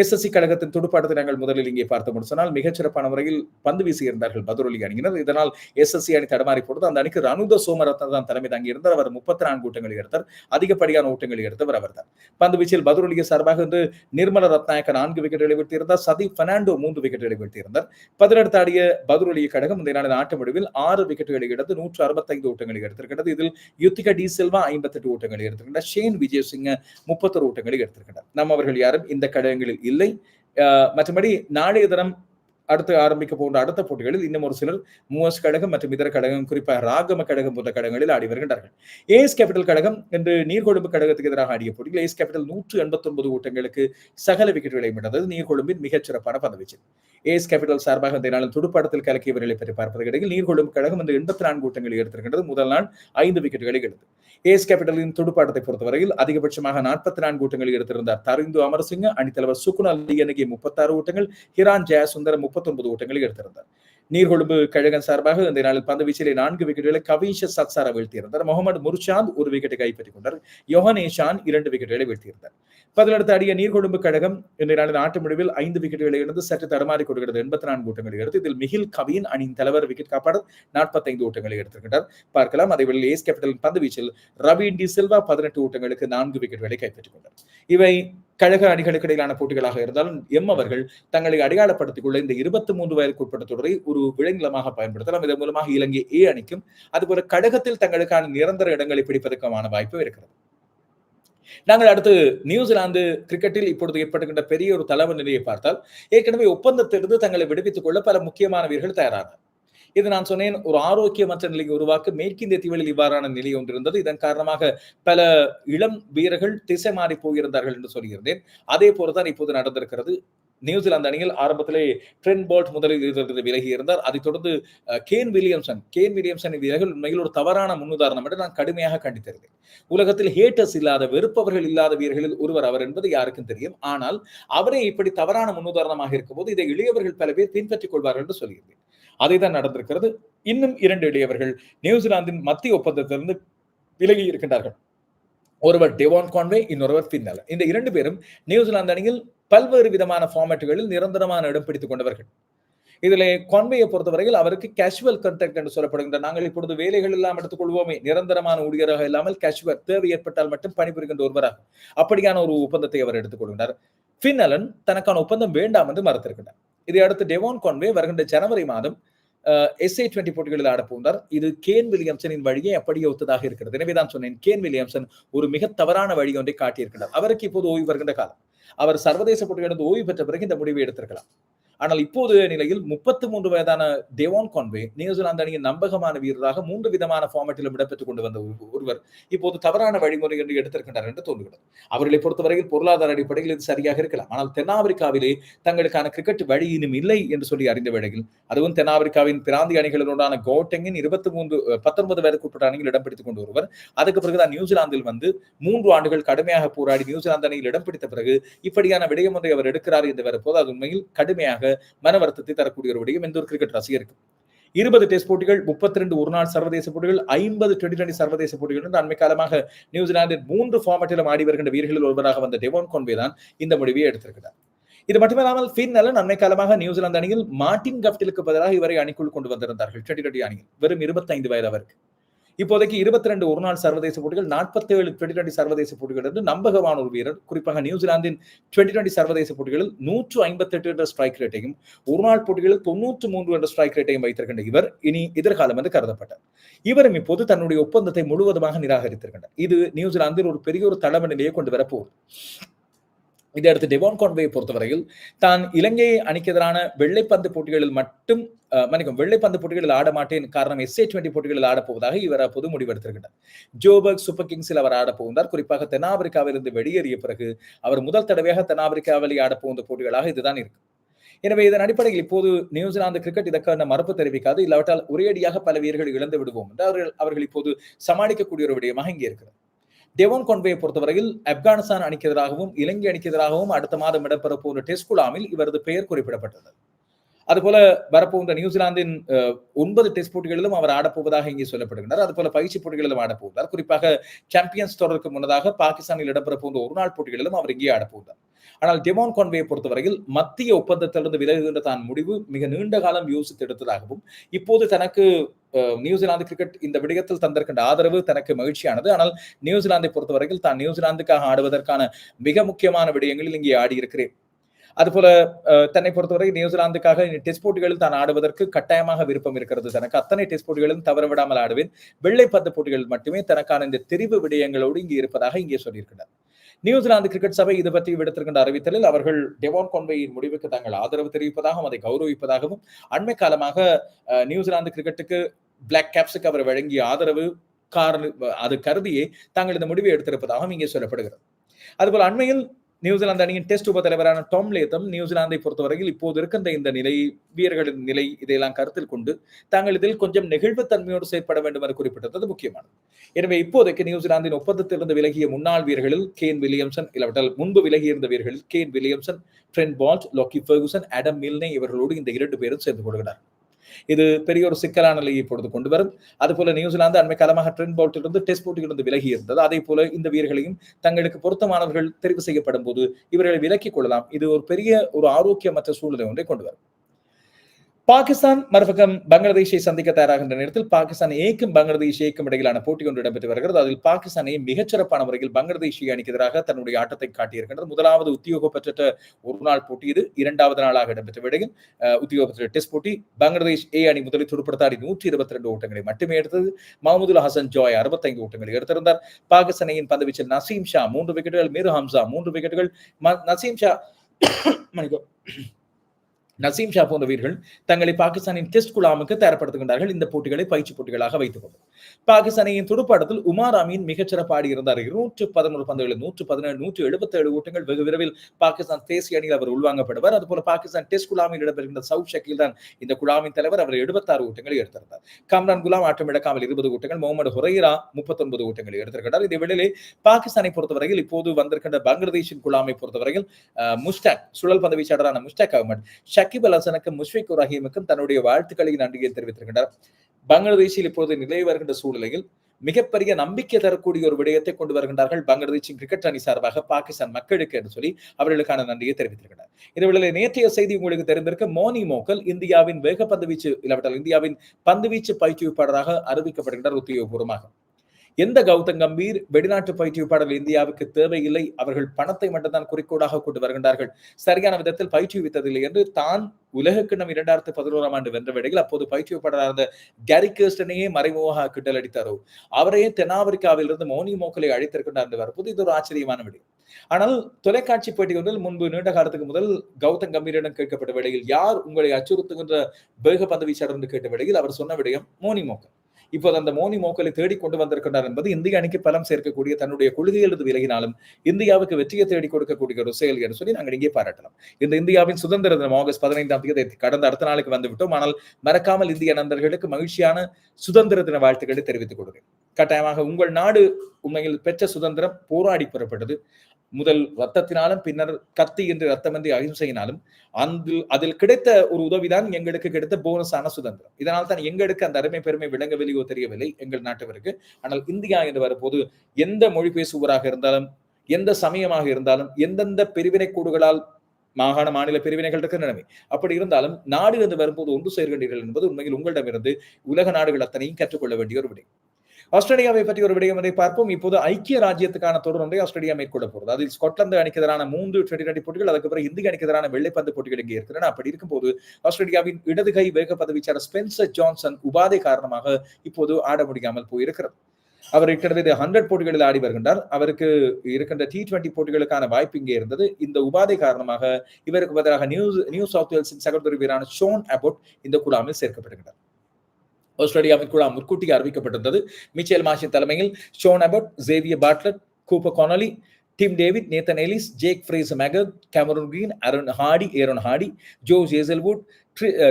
எஸ் எஸ் சி கழகத்தின் துடுப்பாட்டத்தை நாங்கள் முதலில் இங்கே பார்த்து முடிச்சனால் மிகச்சிறப்பான முறையில் பந்து வீசியிருந்தார்கள் பதுரலி அணியினர். இதனால் எஸ் எஸ் சி அணி தடமாறி போட்டது. அந்த அணிக்கு ரனுத சோமரத்ன தான் தலைமை தாங்கி இருந்தார். அவர் முப்பத்தி நான்கு ஓட்டங்களை எடுத்தார். அதிகப்படியான ஓட்டங்களை எடுத்தவர் அவர் தான் பந்து வீச்சில் பதுரலிய சார்பாக இன்று நிர்மல ரத்நாயக்க நான்கு விக்கெட்டுகளை வீழ்த்தியிருந்தார். சதி பெர்னாண்டோ மூன்று விக்கெட்டுகளை வீழ்த்தியிருந்தார். பதினெடுத்து ஆடிய பதுரலிய கழகம் இந்த நாளின் ஆட்ட முடிவில் ஆறு விக்கெட்டுகளை எடுத்து நூற்று அறுபத்தைந்து ஓட்டங்களை எடுத்திருக்கிறது இதில் யுத்திகா டி செல்வா ஐம்பத்தெட்டு ஓட்டங்களை எடுத்திருக்கின்றார். ஷேன் விஜய் சிங்க முப்பத்தொரு ஓட்டங்களை எடுத்திருக்கின்றார். நம்ம அவர்கள் யாரும் இந்த கழகங்களில் இல்லை. மற்றபடி நாளைய தினம் அடுத்து ஆரம்பிக்க போன்ற அடுத்த போட்டிகளில் இன்னும் ஒரு சிலர் மூவஸ் கழகம் மற்றும் இதர கழகம் குறிப்பாக ராகம கழகம் போன்ற கழகங்களில் ஆடி வருகின்றார்கள். ஏஎஸ் கேபிட்டல் கழகம் என்று நீர்கொழும்பு கழகத்துக்கு எதிராக ஆடிய போட்டியில் ஏஎஸ் கேபிட்டல் நூற்று எண்பத்தி ஒன்பது ஓட்டங்களுக்கு சகல விக்கெட்டுகளை மீண்டது நீர்கொழும்பின் மிகச் சிறப்பான பதவிச்சு ஏஎஸ் கேபிட்டல் சார்பாக இந்த நாளில் துடுப்பாட்டத்தில் கலக்கியவர்களை பற்றி பார்ப்பதற்கு இடையில் நீர்கொழும்பு கழகம் இந்த எண்பத்தி நான்கு ஓட்டங்களை எடுத்திருக்கின்றது. முதல் நாள் ஐந்து விக்கெட்டுகளை எடுத்து ஏஸ் கேபிட்டலின் துடுப்பாட்டத்தை பொறுத்தவரையில் அதிகபட்சமாக நாற்பத்தி நான்கு ஓட்டங்களை எடுத்திருந்தார் தரிந்து அமரசிங்க அணித்தலைவர் சுகுணா லியனகி முப்பத்தாறு ஓட்டங்கள் ஹிரான் ஜெயசுந்தரம் முப்பத்தொன்பது ஓட்டங்களை எடுத்திருந்தார். நீர்கொழும்பு கழகம் சார்பாக இந்த நாளில் பந்து வீச்சிலே நான்கு விக்கெட்டுகளை கவீஷ சத்சாரா வீழ்த்தியிருந்தார். முகமது முர்ஷாந்த் ஒரு விக்கெட்டை கைப்பற்றிக் கொண்டார் யோகனேஷான் இரண்டு விக்கெட்டுகளை வீழ்த்தியிருந்தார். பதிலடுத்து அடிய நீர்கொழும்பு கழகம் இந்த நாளின் ஆட்ட முடிவில் ஐந்து விக்கெட்டுகளை இழந்து சற்று தடுமாறி கொடுக்கிறது எண்பத்தி நான்கு ஓட்டங்களை எடுத்து இதில் மிகில் கவியின் அணியின் தலைவர் விக்கெட் காப்பாளர் நாற்பத்தைந்து ஓட்டங்களை எடுத்திருக்கிறார் பார்க்கலாம். அதே வேளையில் ஏஸ் கேபிட்டல் பந்து வீச்சில் ரவி டி சில்வா பதினெட்டு ஓட்டங்களுக்கு நான்கு விக்கெட்டுகளை கைப்பற்றிக் கொண்டார். இவை கழக அணிகளுக்கு இடையிலான போட்டிகளாக இருந்தாலும் எம் அவர்கள் தங்களை அடையாளப்படுத்திக் கொள்ள இந்த இருபத்தி மூன்று வயதுக்குட்பட்ட தொடரை ஒரு விளைநிலமாக பயன்படுத்தலாம். இதன் மூலமாக இலங்கை ஏ அணிக்கும் அதுபோல கழகத்தில் தங்களுக்கான நிரந்தர இடங்களை பிடிப்பதற்கான வாய்ப்பு இருக்கிறது. நாங்கள் அடுத்து நியூசிலாந்து கிரிக்கெட்டில் இப்பொழுது ஏற்படுகின்ற பெரிய ஒரு தலைவர் நிலையை பார்த்தால் ஏற்கனவே ஒப்பந்தத்திலிருந்து தங்களை விடுவித்துக் கொள்ள பல முக்கியமான வீரர்கள் தயாரானார் இது நான் சொன்னேன் ஒரு ஆரோக்கியமற்ற நிலையை உருவாக்க மேற்கிந்திய தீவுகளில் இவ்வாறான நிலை ஒன்று இருந்தது. இதன் காரணமாக பல இளம் வீரர்கள் திசை மாறி போயிருந்தார்கள் என்று சொல்லியிருந்தேன். அதே போலதான் இப்போது நடந்திருக்கிறது. நியூசிலாந்து அணியில் ஆரம்பத்திலே ட்ரென் போல்ட் முதலில் இருந்து விலகி இருந்தார். அதைத் தொடர்ந்து கேன் வில்லியம்சன் கேன் வில்லியம்சன் வீரர்கள் உண்மையில் ஒரு தவறான முன்னுதாரணம் என்று நான் கடுமையாக கண்டித்திருந்தேன். உலகத்தில் ஹேட்டர்ஸ் இல்லாத வெறுப்பவர்கள் இல்லாத வீரர்களில் ஒருவர் அவர் என்பது யாருக்கும் தெரியும். ஆனால் அவரே இப்படி தவறான முன்னுதாரணமாக இருக்கும்போது இதை இளையவர்கள் பல பேர் பின்பற்றிக் கொள்வார்கள் என்று சொல்லியிருந்தேன். அதை தான் நடந்திருக்கிறது. இன்னும் இரண்டு இளையவர்கள் நியூசிலாந்தின் மத்திய ஒப்பந்தத்திலிருந்து விலகி இருக்கின்றார்கள். ஒருவர் டெவான் கான்வே இன்னொருவர் பின்னல் இந்த இரண்டு பேரும் நியூசிலாந்து அணியில் பல்வேறு விதமான ஃபார்மேட்டுகளில் நிரந்தரமான இடம் பிடித்துக் கொண்டவர்கள். இதில் கான்வேயை பொறுத்தவரையில் அவருக்கு கேஷுவல் கண்டக்ட் என்று சொல்லப்படுகின்ற நாங்கள் இப்பொழுது வேலைகள் எல்லாம் எடுத்துக்கொள்வோமே நிரந்தரமான ஊழியராக இல்லாமல் கேஷுவல் தேவை ஏற்பட்டால் மட்டும் பணிபுரிகின்ற ஒருவராக. அப்படியான ஒரு ஒப்பந்தத்தை அவர் எடுத்துக்கொள்கின்றார் பின்னலன் தனக்கான ஒப்பந்தம் வேண்டாம் என்று மறுத்திருக்கின்றார். இதை அடுத்து டெவான் கான்வே வருகின்ற ஜனவரி மாதம் எஸ்ஏ டுவெண்டி போட்டிகளில் ஆடப்போந்தார் இது கேன் வில்லியம்சனின் வழியை அப்படியே ஒத்ததாக இருக்கிறது. எனவே தான் சொன்னேன் கேன் வில்லியம்சன் ஒரு மிக தவறான வழி ஒன்றை காட்டியிருக்கிறார். அவருக்கு இப்போது ஓய்வு வருகின்ற காலம். அவர் சர்வதேச போட்டிகளிலிருந்து ஓய்வு பெற்ற பிறகு இந்த முடிவை எடுத்திருக்கலாம். ஆனால் இப்போது நிலையில் முப்பத்தி மூன்று வயதான தேவான் கான்வே நியூசிலாந்து அணியின் நம்பகமான வீரராக மூன்று விதமான ஃபார்மேட்டிலும் இடம்பெற்றுக் கொண்டு வந்த ஒருவர் இப்போது தவறான வழிமுறை என்று எடுத்திருக்கின்றார் என்று தோன்றுகிறது. அவர்களை பொறுத்தவரையில் பொருளாதார அடிப்படையில் இது சரியாக இருக்கலாம். ஆனால் தென்னாப்பிரிக்காவிலே தங்களுக்கான கிரிக்கெட் வழி இன்னும் இல்லை என்று சொல்லி அறிந்த வேளையில் அதுவும் தென்னாப்பிரிக்காவின் பிராந்திய அணிகளுடனான கோட்டெங்கின் இருபத்தி மூன்று பத்தொன்பது வயதுக்குட்பட்ட அணியில் இடம் பிடித்துக் கொண்டு ஒருவர் அதுக்கு பிறகுதான் நியூசிலாந்தில் வந்து மூன்று ஆண்டுகள் கடுமையாக போராடி நியூசிலாந்து அணியில் இடம் பிடித்த பிறகு இப்படியான விடயம் ஒன்றை அவர் எடுக்கிறார் என்று வரும்போது அது உண்மையில் கடுமையாக மன வருத்தத்தை தரக்கூடிய ஒரு விடயம் எந்த ஒரு கிரிக்கெட் ரசிகருக்கு இருபது டெஸ்ட் போட்டிகள் முப்பத்தி ரெண்டு ஒரு நாள் சர்வதேச போட்டிகள் ஐம்பது டுவெண்டி டுவெண்டி சர்வதேச போட்டிகள் என்று அண்மை காலமாக நியூசிலாந்தின் மூன்று ஃபார்மேட்டிலும் ஆடி வருகின்ற வீரர்களில் ஒருவராக வந்த டெவோன் கொன்வே தான் இந்த முடிவை எடுத்திருக்கிறார். இது மட்டுமில்லாமல் ஃபின் அலன் அண்மை காலமாக நியூசிலாந்து அணியில் மார்டின் கப்டிலுக்கு பதிலாக இவரை அணிக்குள் கொண்டு வந்திருந்தார்கள். டுவெண்டி டுவெண்டி அணியில் வெறும் இருபத்தைந்து வயது அவருக்கு. இப்போதைக்கு இருபத்தி ரெண்டு ஒரு நாள் சர்வதேச போட்டிகள் நாற்பத்தி ஏழு டுவெண்டி டுவெண்டி சர்வதேச போட்டிகள் என்று நம்பகமான ஒரு வீரர் குறிப்பாக நியூசிலாந்தின் டுவெண்டி டுவெண்டி சர்வதேச போட்டிகளில் நூற்று ஐம்பத்தி எட்டு என்ற ஸ்ட்ரைக் ரேட்டையும் ஒரு நாள் போட்டிகளில் தொன்னூற்று மூன்று என்ற ஸ்ட்ரைக் ரேட்டையும் வைத்திருக்கின்ற இவர் இனி எதிர்காலம் என்று கருதப்பட்டார். இவரும் இப்போது தன்னுடைய ஒப்பந்தத்தை முழுவதுமாக நிராகரித்திருக்கின்றார். இது நியூசிலாந்தில் ஒரு பெரிய ஒரு தலைமை நிலையை கொண்டு வரப்போகுது. இதை அடுத்து டெவான் கான்வே பொறுத்தவரையில் தான் இலங்கை அணிக்கு எதிரான வெள்ளைப்பந்து போட்டிகளில் மட்டும் மன்னிக்கும் வெள்ளைப்பந்து போட்டிகளில் ஆட மாட்டேன் காரணம் எஸ்ஏ டுவெண்டி போட்டிகளில் ஆடப்போவதாக இவர் அப்போது முடிவெடுத்திருக்கிறார் ஜோபர்க் சூப்பர் கிங்ஸில் அவர் ஆடப்போகிறார் குறிப்பாக தென்னாப்பிரிக்காவிலிருந்து வெளியேறிய பிறகு அவர் முதல் தடவையாக தென்னாப்பிரிக்காவில் ஆடப்போகின்ற போட்டிகளாக இதுதான் இருக்கு. எனவே இதன் அடிப்படையில் இப்போது நியூசிலாந்து கிரிக்கெட் இதற்கான மறுப்பு தெரிவிக்காது. இல்லாவிட்டால் ஒரேடியாக பல வீரர்கள் இழந்து விடுவோம் என்று அவர்கள் அவர்கள் இப்போது சமாளிக்கக்கூடிய ஒரு விடயமாக இங்கே இருக்கிறது. டெவோன் கொன்வேயை பொறுத்தவரையில் ஆப்கானிஸ்தான் அணிக்கு எதிராகவும் இலங்கை அணிக்கு எதிராகவும் அடுத்த மாதம் இடம்பெறப்போகிற டெஸ்ட் குழாமில் இவரது பெயர் குறிப்பிடப்பட்டது. அதுபோல வரப்போகின்ற நியூசிலாந்தின் ஒன்பது டெஸ்ட் போட்டிகளிலும் அவர் ஆடப்போவதாக இங்கே சொல்லப்படுகின்றார் அதுபோல பயிற்சி போட்டிகளிலும் ஆடப்போகிறார். குறிப்பாக சாம்பியன்ஸ் தொடருக்கு முன்னதாக பாகிஸ்தானில் இடம்பெற போன்ற ஒரு நாள் போட்டிகளிலும் அவர் இங்கே ஆடப்போகிறார். ஆனால் டெமோன் கான்வேயை பொறுத்தவரையில் மத்திய ஒப்பந்தத்திலிருந்து விலகுகின்ற தான் முடிவு. மிக நீண்ட காலம் யோசித்து எடுத்ததாகவும் இப்போது தனக்கு நியூசிலாந்து கிரிக்கெட் இந்த விடயத்தில் தந்திருக்கின்ற ஆதரவு தனக்கு மகிழ்ச்சியானது. ஆனால் நியூசிலாந்தை பொறுத்தவரையில் தான் நியூசிலாந்துக்காக ஆடுவதற்கான மிக முக்கியமான விடயங்களில் இங்கே ஆடியிருக்கிறேன். அதுபோல தன்னை பொறுத்தவரை நியூசிலாந்துக்காக டெஸ்ட் போட்டிகளில் தான் ஆடுவதற்கு கட்டாயமாக விருப்பம் இருக்கிறது. தனக்கு அத்தனை டெஸ்ட் போட்டிகளும் தவற விடாமல் ஆடுவேன். வெள்ளை பந்து போட்டிகளில் மட்டுமே தனக்கான இந்த தெரிவு விடயங்களோடு இங்கே இருப்பதாக இங்கே சொல்லியிருக்கிறார். நியூசிலாந்து கிரிக்கெட் சபை இது பற்றி விடுத்திருக்கின்ற அறிவித்தலில் அவர்கள் டெவான் கொன்வேயின் முடிவுக்கு தங்கள் ஆதரவு தெரிவிப்பதாகவும் அதை கௌரவிப்பதாகவும் அண்மை காலமாக நியூசிலாந்து கிரிக்கெட்டுக்கு பிளாக் கேப்ஸுக்கு அவர் வழங்கிய ஆதரவு காரணம் அது கருதியே தாங்கள் இந்த முடிவை எடுத்திருப்பதாகவும் இங்கே சொல்லப்படுகிறது. அதுபோல் அண்மையில் நியூசிலாந்து அணியின் டெஸ்ட் உப தலைவரான டாம் லேத்தம் நியூசிலாந்தை பொறுத்தவரையில் இப்போது இருக்கின்ற இந்த நிலை வீரர்களின் நிலை இதையெல்லாம் கருத்தில் கொண்டு தாங்கள் இதில் கொஞ்சம் நெகிழ்வுத்தன்மையோடு செயற்பட வேண்டும் என குறிப்பிட்டது முக்கியமானது. எனவே இப்போதைக்கு நியூசிலாந்தின் ஒப்பந்தத்திலிருந்து விலகிய முன்னாள் வீரர்களில் கேன் வில்லியம்சன் இல்லாவிட்டால் முன்பு விலகியிருந்த வீரர்களில் Kane Williamson Trent Boult Lockie Ferguson Adam Milne இவர்களோடு இந்த இரண்டு பேரும் சேர்ந்து கொள்கிறார்கள். இது பெரிய ஒரு சிக்கலான நிலையை இப்பொழுது கொண்டு வரும். அதுபோல நியூசிலாந்து அண்மை காலமாக ட்ரெண்ட் போல்ட்டிலிருந்து டெஸ்ட் போட்டியிலிருந்து விலகி இருந்தது. அதே போல இந்த வீரர்களையும் தங்களுக்கு பொருத்தமானவர்கள் தெரிவு செய்யப்படும் போது இவர்களை விலக்கிக் கொள்ளலாம். இது ஒரு பெரிய ஒரு ஆரோக்கியமற்ற சூழ்நிலை ஒன்றை கொண்டு வரும். பாகிஸ்தான் மறுபக்கம் பங்களாதேஷை சந்திக்க தயாராகின்ற நேரத்தில் பாகிஸ்தான் ஏக்கும் பங்களாதேஷ் ஏக்கும் இடையிலான போட்டி ஒன்று இடம்பெற்று வருகிறது. அதில் பாகிஸ்தானை மிகச்சிறப்பான முறையில் பங்களாதேஷ் அணிக்கு எதிராக தன்னுடைய ஆட்டத்தை காட்டியிருக்கின்றது. முதலாவது உத்தியோக பெற்ற ஒரு நாள் போட்டி இது. இரண்டாவது நாளாக இடம்பெற்ற விடையில் உத்தியோக பெற்ற டெஸ்ட் போட்டி. பங்களாதேஷ் ஏ அணி முதலில் துடுப்படுத்தாடி நூற்றி இருபத்தி ரெண்டு ஓட்டங்களை மட்டுமே எடுத்தது. மஹமுதுல் ஹசன் ஜாய் அறுபத்தைந்து ஓட்டங்களை எடுத்திருந்தார். பாகிஸ்தானையின் பந்துவீச்சில் நசீம் ஷா மூன்று விக்கெட்டுகள் மிரு ஹம்சா மூன்று விக்கெட்டுகள். நசீம் ஷா மணிக்கோ நசீம் ஷா போன்ற வீரர்கள் தங்களை பாகிஸ்தானின் டெஸ்ட் குழாமுக்கு தயார்படுத்துகின்றார்கள். இந்த போட்டிகளை பயிற்சி போட்டிகளாக வைத்துக் கொண்டு பாகிஸ்தானின் துடுப்பாட்டத்தில் உமார் அமீன் மிகச்சிறப்பு இருந்தார். பதினோரு பந்துகளில் நூற்று பதினேழு நூற்று எழுபத்தி ஏழு ஓட்டங்கள் வெகு விரைவில் பாகிஸ்தான் தேசிய அணியில் அவர் உள்வாங்கப்படுவார். அதுபோல பாகிஸ்தான் டெஸ்ட் குழாமில் இடம்பெறுகின்ற சவுத் ஷக்கீல் தான் இந்த குழாமின் தலைவர். அவர் எழுபத்தாறு ஓட்டங்களை எடுத்திருந்தார். காம்ரான் குலாம் ஆட்டம் இழக்காமல் இருபது ஓட்டங்கள் முகமது ஹுரைரா முப்பத்தொன்பது ஓட்டங்களை எடுத்திருக்கிறார் இந்த வேளையிலே பாகிஸ்தானை பொறுத்தவரையில் இப்போது வந்திருக்கின்ற பங்களாதேஷின் குழாமை பொறுத்தவரையில் முஸ்டாக் சுழல் பந்து வீச்சாளரான முஸ்டாக் அகமது ஷக்கிப் அல் ஹசனுக்கும் முஷ்பிக் ரஹீமுக்கும் தன்னுடைய வாழ்த்துக்களை நன்றியை தெரிவித்திருக்கின்றனர் பங்களாதேஷில் இப்போது நிலை வருகின்ற சூழ்நிலையில் மிகப்பெரிய நம்பிக்கை தரக்கூடிய ஒரு விடயத்தை கொண்டு வருகின்றார்கள் பங்களாதேஷின் கிரிக்கெட் அணி சார்பாக பாகிஸ்தான் மக்களுக்கு என்று சொல்லி அவர்களுக்கான நன்றியை தெரிவித்திருக்கிறார். இந்த வேளையில் நேற்றைய செய்தி உங்களுக்கு தெரிந்திருக்க மோனி மோக்கல் இந்தியாவின் வேக பந்து வீச்சு இல்லாவிட்டால் இந்தியாவின் பந்து வீச்சு பயிற்றுவிப்பாளராக அறிவிக்கப்படுகின்றார் உத்தியோகபூர்வமாக. எந்த கௌதம் கம்பீர் வெளிநாட்டு பயிற்றுவிப்பாளர்கள் இந்தியாவுக்கு தேவையில்லை அவர்கள் பணத்தை மட்டும்தான் குறிக்கோடாக கொண்டு வருகின்றார்கள். சரியான விதத்தில் பயிற்றுவித்ததில்லை என்று தான் உலக கிண்ணம் இரண்டாயிரத்தி பதினோராம் ஆண்டு வென்ற வேடையில் அப்போது பயிற்றுவிப்பாளராக இருந்த கேரி கேஸ்டனையே மறைமுகமாக கிட்டல் அடித்தாரோ அவரையே தென்னாப்பிரிக்காவில் இருந்து மோனி மோக்கலை அழைத்திருக்கின்றார் என்று வரும்போது இது ஒரு ஆச்சரியமான விடயம். ஆனால் தொலைக்காட்சி பேட்டி ஒன்றில் முன்பு நீண்ட காலத்துக்கு முதல் கௌதம் கம்பீரிடம் கேட்கப்பட்ட வேளையில் யார் உங்களை அச்சுறுத்துகின்ற வேக பந்து வீச்சாளர் என்று கேட்ட வேளையில் அவர் சொன்ன விடயம் மோனி மோக்கல் இப்போது அந்த மோனி மோக்கலை தேடி கொண்டு வந்திருக்கிறார் என்பது இந்திய அணிக்கு பலம் சேர்க்கக்கூடிய தன்னுடைய கொள்கையிலிருந்து விலகினாலும் இந்தியாவுக்கு வெற்றியை தேடி கொடுக்கக்கூடிய ஒரு செயல் என்று சொல்லி நாங்கள் இங்கே பாராட்டலாம் இந்த இந்தியாவின் சுதந்திர தினம் ஆகஸ்ட் பதினைந்தாம் தேதி கடந்த அடுத்த நாளுக்கு வந்து விட்டோம் ஆனால் மறக்காமல் இந்திய நண்பர்களுக்கு மகிழ்ச்சியான சுதந்திர தின வாழ்த்துக்களை தெரிவித்துக் கொடுங்க கட்டாயமாக உங்கள் நாடு உண்மையில் பெற்ற சுதந்திரம் போராடி பெறப்பட்டது. முதல் ரத்தத்தினாலும் பின்னர் கத்தி என்று ரத்தமந்தி அகிம்சையினாலும் அந்த அதில் கிடைத்த ஒரு உதவிதான் எங்களுக்கு கிடைத்த போனஸான சுதந்திரம். இதனால் தான் எங்களுக்கு அந்த அருமை பெருமை விளங்கவில்லையோ தெரியவில்லை எங்கள் நாட்டவருக்கு. ஆனால் இந்தியா என்று வரும்போது எந்த மொழி பேசுவோராக இருந்தாலும் எந்த சமயமாக இருந்தாலும் எந்தெந்த பிரிவினை கூடுகளால் மாகாண மாநில பிரிவினைகள் இருக்கிற நிலைமை. அப்படி இருந்தாலும் நாடு இருந்து வரும்போது ஒன்று சேர்கின்றீர்கள் என்பது உண்மையில் உங்களிடமிருந்து உலக நாடுகள் அத்தனையும் கற்றுக்கொள்ள வேண்டிய ஒரு விடை. ஆஸ்திரேலியாவை பற்றி ஒரு விடயம் பார்ப்போம். இப்போது ஐக்கிய ராஜ்யத்துக்கான தொடர் ஒன்றை ஆஸ்திரேலியா மேற்கொள்ள போகிறது. அதில் ஸ்காட்லாந்து அணிக்கு எதிரான மூன்று டுவெண்டி டுவெண்டி போட்டிகள் அதுக்கு பிறகு இந்திய அணிக்கு எதிரான வெள்ளைப்பந்து போட்டிகள் இங்கே இருக்கின்றன. அப்படி இருக்கும்போது ஆஸ்திரேலியாவின் இடது கை வேக பதவிச்சாளர் ஸ்பென்சர் ஜான்சன் உபாதை காரணமாக இப்போது ஆட முடியாமல் போயிருக்கிறது. அவர் ஏற்கனவே ஹண்ட்ரட் போட்டிகளில் ஆடி வருகின்றார். அவருக்கு இருக்கின்ற டி டுவெண்டி போட்டிகளுக்கான வாய்ப்பு இங்கே இருந்தது. இந்த உபாதை காரணமாக இவருக்கு பதிலாக நியூ நியூ சவுத் வேல்ஸின் சகோதரி வீரான ஷோன் அபோட் இந்த குழாமில் சேர்க்கப்படுகின்றார் ஆஸ்திரேலியாவின் குழா முற்கூட்டி அறிவிக்கப்பட்டிருந்தது. மிச்சேல் மாஷின் தலைமையில் Sean Abbott Xavier Bartlett Cooper Connolly Tim David Nathan Ellis Jake Fraser McGurk Cameron Green Aaron Hardie Aaron Hardie Josh Hazlewood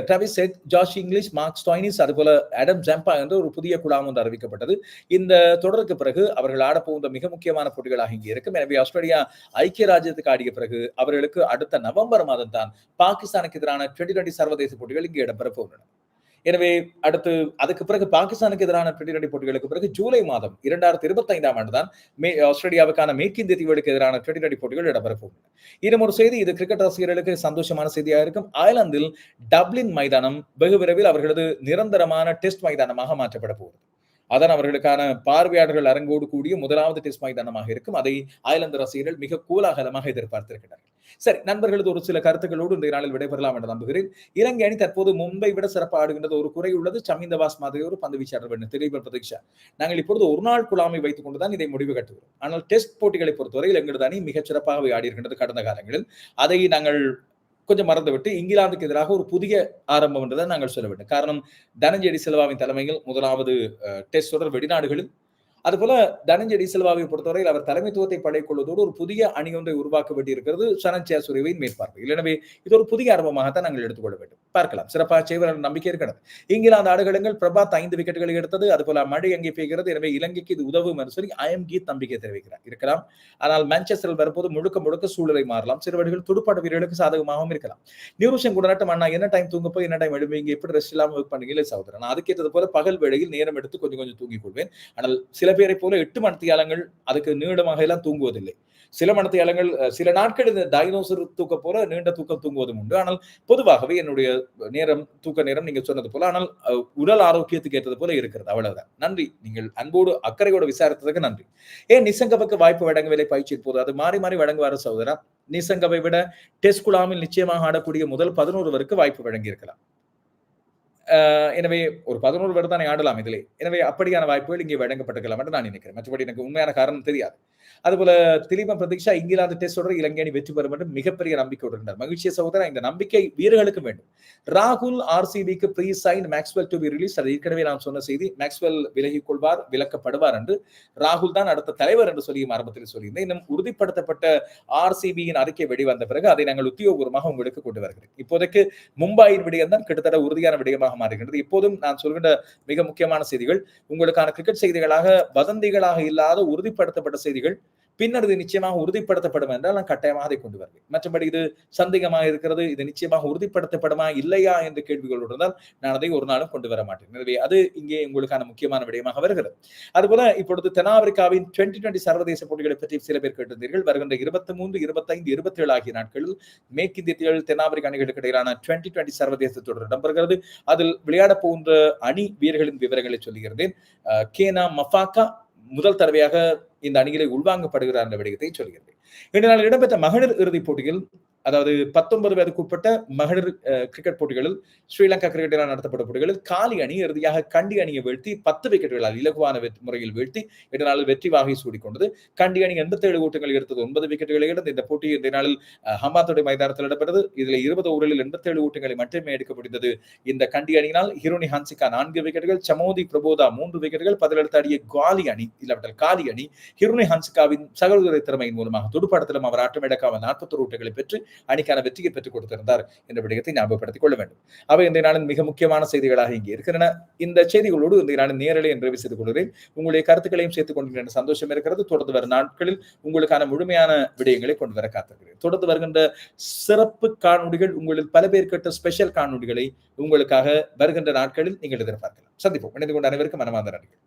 Travis Head Josh Inglis Marcus Stoinis அதுபோல Adam ஜம்பா என்ற ஒரு புதிய குழாம் வந்து அறிவிக்கப்பட்டது. இந்த தொடருக்கு பிறகு அவர்கள் ஆடப்போகிற மிக முக்கியமான போட்டிகளாக இங்கே இருக்கும். எனவே ஆஸ்திரேலியா ஐக்கிய ராஜ்யத்துக்கு ஆடிய பிறகு அவர்களுக்கு அடுத்த நவம்பர் மாதம் தான் பாகிஸ்தானுக்கு எதிரான டுவெண்டி டுவெண்டி சர்வதேச போட்டிகள் இங்கே இடம்பெற போகின்றன. எனவே அடுத்து அதுக்கு பிறகு பாகிஸ்தானுக்கு எதிரான டுவெண்டி டுவெண்டி போட்டிகளுக்கு பிறகு ஜூலை மாதம் இரண்டாயிரத்தி இருபத்தி ஐந்தாம் ஆண்டு தான் மே ஆஸ்திரேலியாவுக்கான மேற்கிந்திய தீவுகளுக்கு எதிரான டுவெண்டி டுவெண்டி போட்டிகள் இடம்பெற இன்னும் ஒரு செய்தி இது கிரிக்கெட் ரசிகர்களுக்கு சந்தோஷமான செய்தியாக இருக்கும். அயர்லாந்தில் டப்ளின் மைதானம் வெகு விரைவில் அவர்களது நிரந்தரமான டெஸ்ட் மைதானமாக மாற்றப்பட போகிறது. அதான் அவர்களுக்கான பார்வையாளர்கள் அரங்கோடு கூடிய முதலாவது டெஸ்ட் மைதானமாக இருக்கும். அதை அயர்லாந்து ரசிகர்கள் மிக கூலாகலமாக எதிர்பார்த்திருக்கிறார்கள். சரி நண்பர்களது ஒரு சில கருத்துக்களோடு இந்த நாளில் விடைபெறலாம் என்று நம்புகிறேன். இலங்கை அணி தற்போது மும்பை விட சிறப்பாக ஆடுகின்றது. ஒரு குறை உள்ளது. சமீந்தவாஸ் மாதிரி ஒரு பந்து வீச்சாளர் வேண்டும் திரைப்பட பிரதீஷா நாங்கள் இப்பொழுது ஒரு நாள் குழாமை வைத்துக் கொண்டுதான் இதை முடிவு கட்டுகிறோம். ஆனால் டெஸ்ட் போட்டிகளை பொறுத்தவரையில் எங்களது அணி மிகச் சிறப்பாகவே ஆடி இருக்கின்றது கடந்த காலங்களில். அதை நாங்கள் கொஞ்சம் மறந்துவிட்டு இங்கிலாந்துக்கு எதிராக ஒரு புதிய ஆரம்பம் என்றதை நாங்கள் சொல்ல வேண்டும். காரணம் தனஞ்செடி செல்வாவின் தலைமையில் முதலாவது டெஸ்ட் தொடர் வெளிநாடுகளில். அதுபோல தனஞ்செடி செல்வாவை பொறுத்தவரையில் அவர் தலைமைத்துவத்தை படைக்கொள்வதோடு ஒரு புதிய அணி ஒன்றை உருவாக்க வேண்டியிருக்கிறது சனஞ்சியா சுரேவின் மேற்பார்வையில் எனவே இது ஒரு புதிய ஆரம்பமாகத்தான் நாங்கள் எடுத்துக்கொள்ள வேண்டும். பார்க்கலாம். சிறப்பாக செய்வார் நம்பிக்கை இருக்கிறது. இங்கிலாந்து ஆடுகளங்கள் பிரபாத் ஐந்து விக்கெட்டுகளை எடுத்தது அதுபோல மழை அங்கே பெய்கிறது? எனவே இலங்கைக்கு இது உதவும் என்று சொல்லி ஐஎம் கீத் நம்பிக்கை தெரிவிக்கிறார். இருக்கலாம். ஆனால் மான்செஸ்டரில் வரும்போது முழுக்க முழுக்க சூழலை மாறலாம். சிறுவர்கள் துடுப்பாட்ட வீரர்களுக்கு சாதகமாகவும் இருக்கலாம். நியூரோஷன் கூட அண்ணா என்ன டைம் தூங்க போய் என்ன டைம் எழுவீங்க எப்படி ரெஸ்ட் இல்லாமல் ஒர்க் பண்ணுவீங்க சகோதரன் நான் அதுக்கேற்றது போல பகல் வேளையில் நேரம் எடுத்து கொஞ்சம் கொஞ்சம் தூங்கிக் கொள்வேன். ஆனால் சில பேரை போல எட்டு மணித்தியாலங்கள் அதுக்கு நீளமாக எல்லாம் தூங்குவதில்லை. சில மனத்தையாளங்கள் சில நாட்கள் இந்த டைனோசர் தூக்க போல நீண்ட தூக்கம் தூங்குவதும் உண்டு. ஆனால் பொதுவாகவே என்னுடைய நேரம் தூக்க நேரம் நீங்க சொன்னது போல ஆனால் உடல் ஆரோக்கியத்துக்கு ஏற்றது போல இருக்கிறது. அவ்வளவுதான். நன்றி. நீங்கள் அன்போடு அக்கறையோடு விசாரித்ததுக்கு நன்றி. ஏன் நிசங்கவுக்கு வாய்ப்பு வழங்கவில்லை பயிற்சி போது? அது மாறி மாறி வழங்குவாரு சகோதரா? நிசங்கவை விட டெஸ்ட் குழாமில் நிச்சயமாக ஆடக்கூடிய முதல் பதினோரு வருக்கு வாய்ப்பு வழங்கியிருக்கலாம். எனவே ஒரு பதினோரு பேர் தானே ஆடலாம் இதிலே. எனவே அப்படியான வாய்ப்புகள் இங்கே வழங்கப்பட்டிருக்கலாம் என்று நான் நினைக்கிறேன். மற்றபடி எனக்கு உண்மையான காரணம் தெரியாது. அதுபோல திலீபம் பிரதீக்ஷா இங்கிலாந்து டெஸ்ட் தொடர் இலங்கை அணி வெற்றி பெறும் என்று மிகப்பெரிய நம்பிக்கை விடுகின்றார் மகிழ்ச்சிய சகோதரன் இந்த நம்பிக்கை வீரர்களுக்கு வேண்டும். ராகுல் ஆர்சிபிக்கு pre sign Maxwell to be release அது ஏற்கனவே நான் சொன்ன செய்தி மேக்ஸ்வெல் விலகிக் கொள்வார் விலக்கப்படுவார் என்று ராகுல் தான் அடுத்த தலைவர் என்று சொல்லி ஆரம்பத்தில் சொல்லியிருந்தேன். இன்னும் உறுதிப்படுத்தப்பட்ட ஆர்சிபியின் அறிக்கை வெளிவந்த பிறகு அதை நாங்கள் உத்தியோகபூர்வமாக உங்களுக்கு கொண்டு வருகிறேன். இப்போதைக்கு மும்பாயின் விடயம் தான் கிட்டத்தட்ட உறுதியான விடயமாக மாறுகின்றது. இப்போதும் நான் சொல்கின்ற மிக முக்கியமான செய்திகள் உங்களுக்கான கிரிக்கெட் செய்திகளாக வதந்திகளாக இல்லாத உறுதிப்படுத்தப்பட்ட செய்திகள் பின்னர் இது நிச்சயமாக உறுதிப்படுத்தப்படும் என்றால் நான் கட்டாயமாக அதை கொண்டு வருவேன். மற்றபடி இது சந்தேகமாக இருக்கிறது இது நிச்சயமாக உறுதிப்படுத்தப்படுமா இல்லையா என்ற கேள்விகள் இருந்தால் நான் அதை ஒரு நாளும் கொண்டு வர மாட்டேன். எனவே அது இங்கே உங்களுக்கான முக்கியமான விடயமாக வருகிறது. அதுபோல இப்பொழுது தென்னாப்பிரிக்காவின் டுவெண்டி டுவெண்டி சர்வதேச போட்டிகளை பற்றி சில பேர் கேட்டிருந்தீர்கள். வருகின்ற இருபத்தி மூன்று இருபத்தைந்து இருபத்தி ஏழு ஆகிய நாட்களில் மேற்கிந்திய தென்னாப்பிரிக்க அணிகளுக்கு இடையிலான டுவெண்டி டுவெண்டி சர்வதேச தொடர் இடம்பெறுகிறது. அதில் விளையாட போன்ற அணி வீரர்களின் விவரங்களை சொல்லுகிறேன் கேனா மஃபாக்கா முதல் தடவையாக இந்த அணிகளை உள்வாங்கப்படுகிறார் என்ற விடயத்தை சொல்கிறது. இன்று நாள் இடம்பெற்ற மகளிர் இறுதிப் போட்டியில் அதாவது பத்தொன்பது வயதுக்குட்பட்ட மகளிர் கிரிக்கெட் போட்டிகளில் ஸ்ரீலங்கா கிரிக்கெட்டினால் நடத்தப்பட்ட போட்டிகளில் காலி அணி இறுதியாக கண்டி அணியை வீழ்த்தி பத்து விக்கெட்டுகளால் இலகுவான முறையில் வீழ்த்தி இந்த நாளில் வெற்றி வாகை சூடிக்கொண்டது. கண்டி அணி எண்பத்தி ஏழு ஓட்டங்கள் எடுத்தது ஒன்பது விக்கெட்டுகளை எடுத்து இந்த போட்டி இந்த நாளில் ஹமாத்துடைய மைதானத்தில் இடம்பெற்றது. இதில் இருபது ஓவரில் எண்பத்தி ஏழு ஓட்டங்களை மட்டுமே எடுக்க முடிந்தது. இந்த கண்டி அணியினால் ஹிரோனி ஹான்சிகா நான்கு விக்கெட்டுகள் சமோதி பிரபோதா மூன்று விக்கெட்டுகள் பதிலெடுத்து ஆடிய காலி அணி இல்லாவிட்டால் காலி அணி ஹிரோனி ஹான்சிகாவின் சகோதர திறமையின் மூலமாக துடுப்பாட்டத்திலும் அவர் ஆட்டம் நாற்பத்தொரு ஓட்டங்களை பெற்று அணிக்கான வெற்றியை பெற்றுக் கொடுத்திருந்தார் என்ற விடயத்தை ஞாபகப்படுத்திக் கொள்ள வேண்டும். அவை இந்த நாளின் மிக முக்கியமான செய்திகளாக இங்கே இருக்கின்றன. இந்த செய்திகளோடு இந்த நாளின் நேரலை என்று செய்து கொள்கிறேன். உங்களுடைய கருத்துக்களையும் சேர்த்துக் கொண்டிருக்கின்ற சந்தோஷம் இருக்கிறது. தொடர்ந்து வரும் நாட்களில் உங்களுக்கான முழுமையான விடயங்களை கொண்டு வர காத்திருக்கிறேன். தொடர்ந்து வருகின்ற சிறப்பு காணொலிகள் உங்களில் பல பேர் கேட்ட ஸ்பெஷல் காணொலிகளை உங்களுக்காக வருகின்ற நாட்களில் நீங்கள் எதிர்பார்க்கலாம். சந்திப்போம். இணைந்து கொண்ட அனைவருக்கும் மனமார்ந்த நன்றிகள்.